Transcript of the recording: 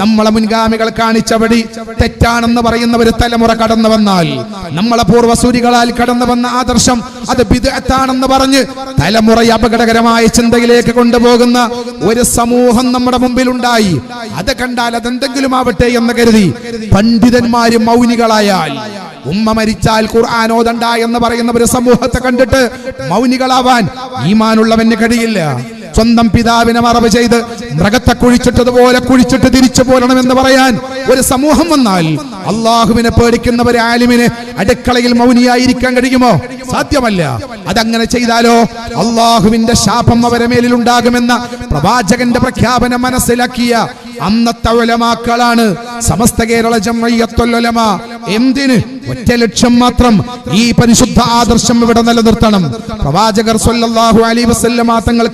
നമ്മളെ മുൻഗാമികൾ കാണിച്ച വഴി തെറ്റാണെന്ന് പറയുന്ന ഒരു തലമുറ കടന്നു വന്നാൽ നമ്മളെ പൂർവസൂരികളാൽ കടന്നു വന്ന ആദർശം അത് ബിദ്അത്താണെന്ന് പറഞ്ഞ് തലമുറയെ അപകടകരമായ ചിന്തയിലേക്ക് കൊണ്ടുപോകുന്ന ഒരു സമൂഹം നമ്മുടെ മുമ്പിൽ ഉണ്ടായി അത് കണ്ടാൽ അതെന്തെങ്കിലും ആവട്ടെ എന്ന് കരുതി പണ്ഡിതന്മാര് മൗനികളായാൽ ഉമ്മ മരിച്ചാൽ ഖുർആൻ ഓതണ്ട എന്ന് പറയുന്ന ഒരു സമൂഹത്തെ കണ്ടിട്ട് മൗനികളാവാൻ ഈമാനുള്ളവന് കഴിയില്ല. സ്വന്തം പിതാവിനെ മറവ് ചെയ്ത് മൃഗത്തെ കുഴിച്ചിട്ടതുപോലെ കുഴിച്ചിട്ട് തിരിച്ചു പോരണമെന്ന് പറയാൻ ഒരു സമൂഹം വന്നാൽ അള്ളാഹുവിനെ പേടിക്കുന്നവരെ ആലിമിന് അടുക്കളയിൽ മൗനിയായിരിക്കാൻ കഴിയുമോ? സാധ്യമല്ല. അതങ്ങനെ ചെയ്താലോ അള്ളാഹുവിന്റെ ശാപം അവരെ മേലിൽ ഉണ്ടാകുമെന്ന പ്രവാചകന്റെ പ്രഖ്യാപനം മനസ്സിലാക്കിയ അന്നത്തെ ഉലമാക്കളാണ് സമസ്ത കേരള ജമ്മയ്യത്തൊല്ലമ എന്തിന്? ഒറ്റ ലക്ഷ്യം മാത്രം ഈ പരിശുദ്ധ ആദർശം ഇവിടെ നിലനിർത്തണം. പ്രവാചകർ സല്ലല്ലാഹു അലൈഹി വസല്ലമ തങ്ങൾ